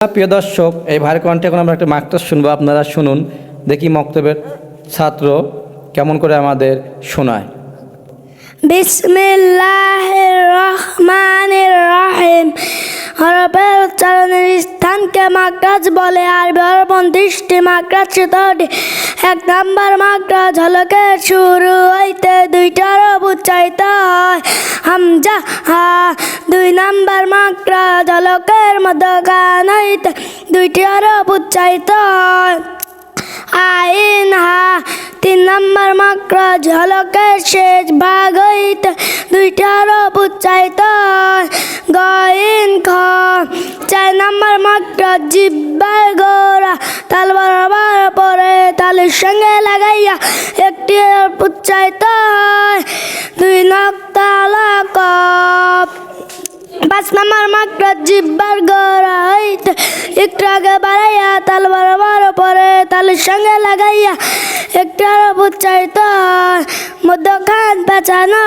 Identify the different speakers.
Speaker 1: প্রিয় দর্শক, এই ভাইয়ের কণ্ঠে এখন আমরা একটা মাকটা শুনব। আপনারা শুনুন, দেখি মক্তবের ছাত্র কেমন করে আমাদের শোনায়।
Speaker 2: বিসমিল্লাহির রহমানির রহিম। হরফের উচ্চারণের স্থানকে মাকরাজ বলে আর হরফন দৃষ্টি মাকরাজ চিতটি এক নাম্বার মাকরাজ হলকে শুরু হইতে দুইটার উচ্চারিত হয় হামজা হা দুই নাম্বার মাকরাজ হলকের মধ্যখান হইতে দুইটার উচ্চারিত হয় আইন হা, তিন নম্বর মাকড়া ঝলকের শেষ ভাগ হইতে দুইটার উচ্চারিত হয়। গইন খ, চার নম্বর মাকড়া জিব্বার গোড়া, তাল বরাবর পরে তালের সঙ্গে লাগাইয়া একটি উচ্চারিত হয় পাঁচ নম্বর মাকড়া জিব্বার গড়া হইতে একটু আগে বাড়াইয়া তাল বারবার পরে তালের সঙ্গে লাগাইয়া একটু আরও উচ্চারিত মধ্যখান পেঁচানো